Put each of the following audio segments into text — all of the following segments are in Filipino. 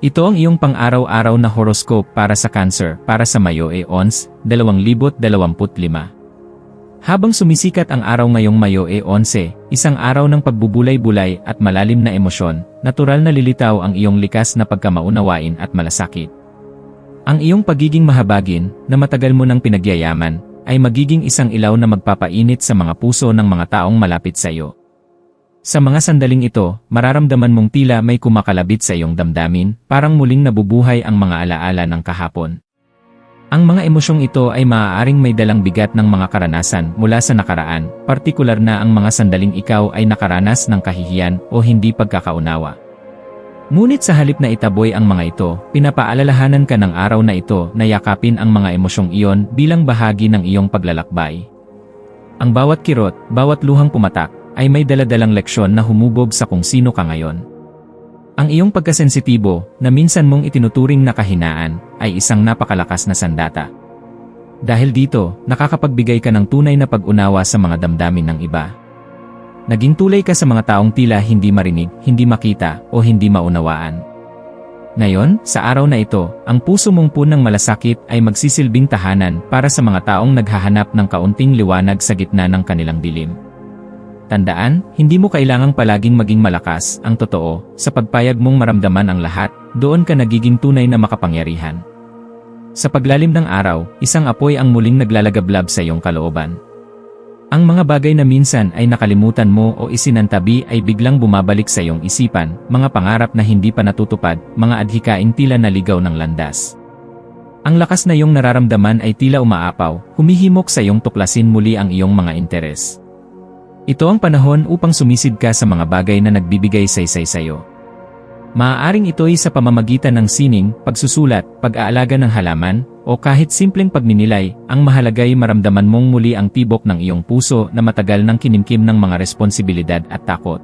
Ito ang iyong pang-araw-araw na horoscope para sa Cancer para sa Mayo e Ons, 2025. Habang sumisikat ang araw ngayong Mayo e 11, isang araw ng pagbubulay-bulay at malalim na emosyon, natural na lilitaw ang iyong likas na pagkamaunawain at malasakit. Ang iyong pagiging mahabagin, na matagal mo nang pinagyayaman, ay magiging isang ilaw na magpapainit sa mga puso ng mga taong malapit sa iyo. Sa mga sandaling ito, mararamdaman mong tila may kumakalabit sa iyong damdamin, parang muling nabubuhay ang mga alaala ng kahapon. Ang mga emosyong ito ay maaaring may dalang bigat ng mga karanasan mula sa nakaraan, partikular na ang mga sandaling ikaw ay nakaranas ng kahihiyan o hindi pagkakaunawa. Ngunit sa halip na itaboy ang mga ito, pinapaalalahanan ka ng araw na ito na yakapin ang mga emosyong iyon bilang bahagi ng iyong paglalakbay. Ang bawat kirot, bawat luhang pumatak, ay may daladalang leksyon na humubog sa kung sino ka ngayon. Ang iyong pagkasensitibo, na minsan mong itinuturing na kahinaan, ay isang napakalakas na sandata. Dahil dito, nakakapagbigay ka ng tunay na pag-unawa sa mga damdamin ng iba. Naging tulay ka sa mga taong tila hindi marinig, hindi makita, o hindi maunawaan. Ngayon, sa araw na ito, ang puso mong punang malasakit ay magsisilbing tahanan para sa mga taong naghahanap ng kaunting liwanag sa gitna ng kanilang dilim. Tandaan, hindi mo kailangang palaging maging malakas, ang totoo, sa pagpayag mong maramdaman ang lahat, doon ka nagiging tunay na makapangyarihan. Sa paglalim ng araw, isang apoy ang muling naglalagablab sa iyong kalooban. Ang mga bagay na minsan ay nakalimutan mo o isinantabi ay biglang bumabalik sa iyong isipan, mga pangarap na hindi pa natutupad, mga adhikaing tila naligaw ng landas. Ang lakas na iyong nararamdaman ay tila umaapaw, humihimok sa iyong tuklasin muli ang iyong mga interes. Ito ang panahon upang sumisid ka sa mga bagay na nagbibigay saysay sa iyo. Maaaring ito'y sa pamamagitan ng sining, pagsusulat, pag-aalaga ng halaman, o kahit simpleng pagninilay, ang mahalagay maramdaman mong muli ang tibok ng iyong puso na matagal ng kinimkim ng mga responsibilidad at takot.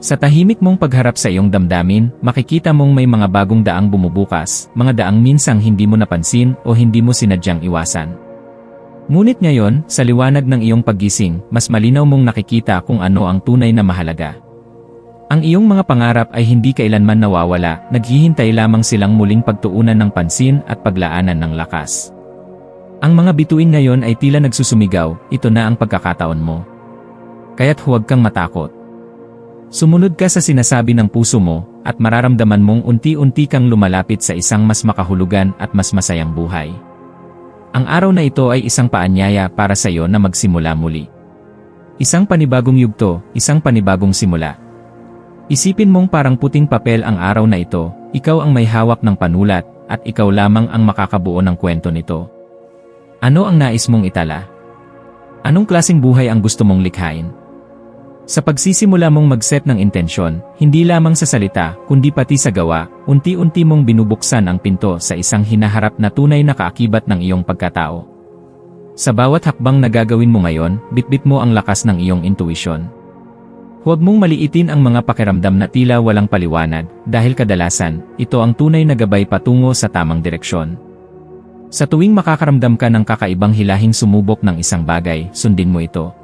Sa tahimik mong pagharap sa iyong damdamin, makikita mong may mga bagong daang bumubukas, mga daang minsang hindi mo napansin o hindi mo sinadyang iwasan. Ngunit ngayon, sa liwanag ng iyong paggising, mas malinaw mong nakikita kung ano ang tunay na mahalaga. Ang iyong mga pangarap ay hindi kailanman nawawala, naghihintay lamang silang muling pagtuunan ng pansin at paglaanan ng lakas. Ang mga bituin ngayon ay tila nagsusumigaw, ito na ang pagkakataon mo. Kaya't huwag kang matakot. Sumunod ka sa sinasabi ng puso mo, at mararamdaman mong unti-unti kang lumalapit sa isang mas makahulugan at mas masayang buhay. Ang araw na ito ay isang paanyaya para sa iyo na magsimula muli. Isang panibagong yugto, isang panibagong simula. Isipin mong parang puting papel ang araw na ito, ikaw ang may hawak ng panulat, at ikaw lamang ang makakabuo ng kwento nito. Ano ang nais mong itala? Anong klasing buhay ang gusto mong likhain? Sa pagsisimula mong mag-set ng intensyon, hindi lamang sa salita, kundi pati sa gawa, unti-unti mong binubuksan ang pinto sa isang hinaharap na tunay na kaakibat ng iyong pagkatao. Sa bawat hakbang na gagawin mo ngayon, bitbit mo ang lakas ng iyong intuisyon. Huwag mong maliitin ang mga pakiramdam na tila walang paliwanag, dahil kadalasan, ito ang tunay na gabay patungo sa tamang direksyon. Sa tuwing makakaramdam ka ng kakaibang hilahing sumubok ng isang bagay, sundin mo ito.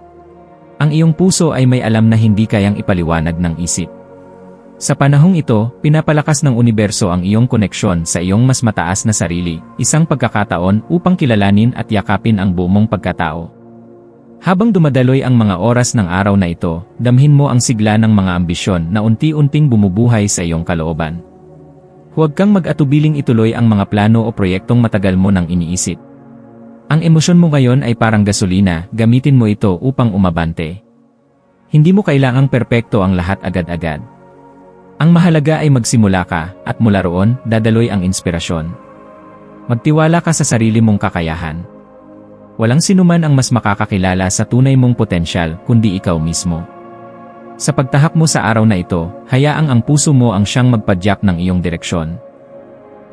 Ang iyong puso ay may alam na hindi kayang ipaliwanag ng isip. Sa panahong ito, pinapalakas ng universo ang iyong koneksyon sa iyong mas mataas na sarili, isang pagkakataon upang kilalanin at yakapin ang buong pagkatao. Habang dumadaloy ang mga oras ng araw na ito, damhin mo ang sigla ng mga ambisyon na unti-unting bumubuhay sa iyong kalooban. Huwag kang mag-atubiling ituloy ang mga plano o proyektong matagal mo nang iniisip. Ang emosyon mo ngayon ay parang gasolina, gamitin mo ito upang umabante. Hindi mo kailangang perpekto ang lahat agad-agad. Ang mahalaga ay magsimula ka, at mula roon, dadaloy ang inspirasyon. Magtiwala ka sa sarili mong kakayahan. Walang sinuman ang mas makakakilala sa tunay mong potensyal kundi ikaw mismo. Sa pagtahak mo sa araw na ito, hayaang ang puso mo ang siyang magpadyak ng iyong direksyon.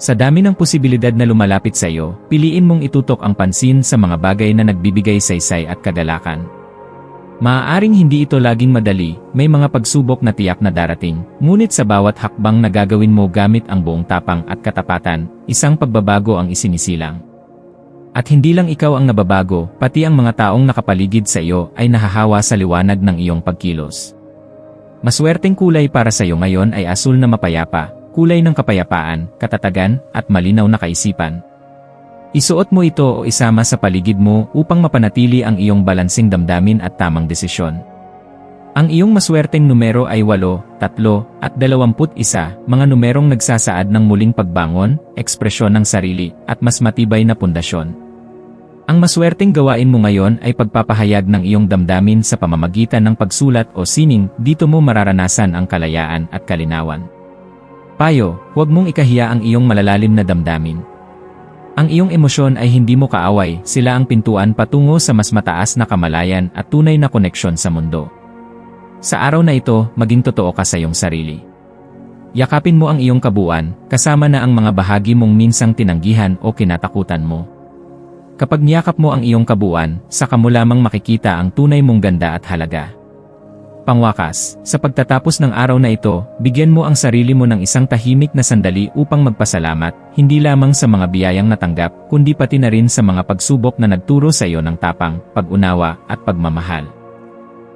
Sa dami ng posibilidad na lumalapit sa iyo, piliin mong itutok ang pansin sa mga bagay na nagbibigay saysay at kagalakan. Maaaring hindi ito laging madali, may mga pagsubok na tiyak na darating, ngunit sa bawat hakbang na gagawin mo gamit ang buong tapang at katapatan, isang pagbabago ang isinisilang. At hindi lang ikaw ang nababago, pati ang mga taong nakapaligid sa iyo ay nahahawa sa liwanag ng iyong pagkilos. Maswerteng kulay para sa iyo ngayon ay asul na mapayapa, kulay ng kapayapaan, katatagan, at malinaw na kaisipan. Isuot mo ito o isama sa paligid mo upang mapanatili ang iyong balansing damdamin at tamang desisyon. Ang iyong maswerteng numero ay 8, 3, at 21, mga numerong nagsasaad ng muling pagbangon, ekspresyon ng sarili, at mas matibay na pundasyon. Ang maswerteng gawain mo ngayon ay pagpapahayag ng iyong damdamin sa pamamagitan ng pagsulat o sining, dito mo mararanasan ang kalayaan at kalinawan. Payo, huwag mong ikahiya ang iyong malalalim na damdamin. Ang iyong emosyon ay hindi mo kaaway, sila ang pintuan patungo sa mas mataas na kamalayan at tunay na koneksyon sa mundo. Sa araw na ito, maging totoo ka sa iyong sarili. Yakapin mo ang iyong kabuuan, kasama na ang mga bahagi mong minsang tinanggihan o kinatakutan mo. Kapag niyakap mo ang iyong kabuuan, saka mo lamang makikita ang tunay mong ganda at halaga. Pangwakas, sa pagtatapos ng araw na ito, bigyan mo ang sarili mo ng isang tahimik na sandali upang magpasalamat, hindi lamang sa mga biyayang natanggap, kundi pati na rin sa mga pagsubok na nagturo sa iyo ng tapang, pag-unawa, at pagmamahal.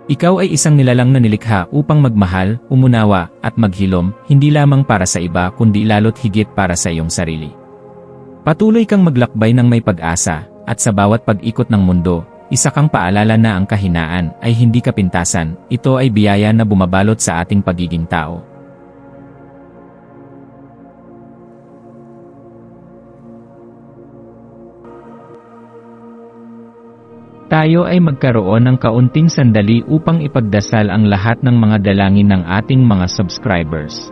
Ikaw ay isang nilalang na nilikha upang magmahal, umunawa, at maghilom, hindi lamang para sa iba kundi lalo't higit para sa iyong sarili. Patuloy kang maglakbay ng may pag-asa, at sa bawat pag-ikot ng mundo, isa kang paalala na ang kahinaan ay hindi kapintasan, ito ay biyaya na bumabalot sa ating pagiging tao. Tayo ay magkaroon ng kaunting sandali upang ipagdasal ang lahat ng mga dalangin ng ating mga subscribers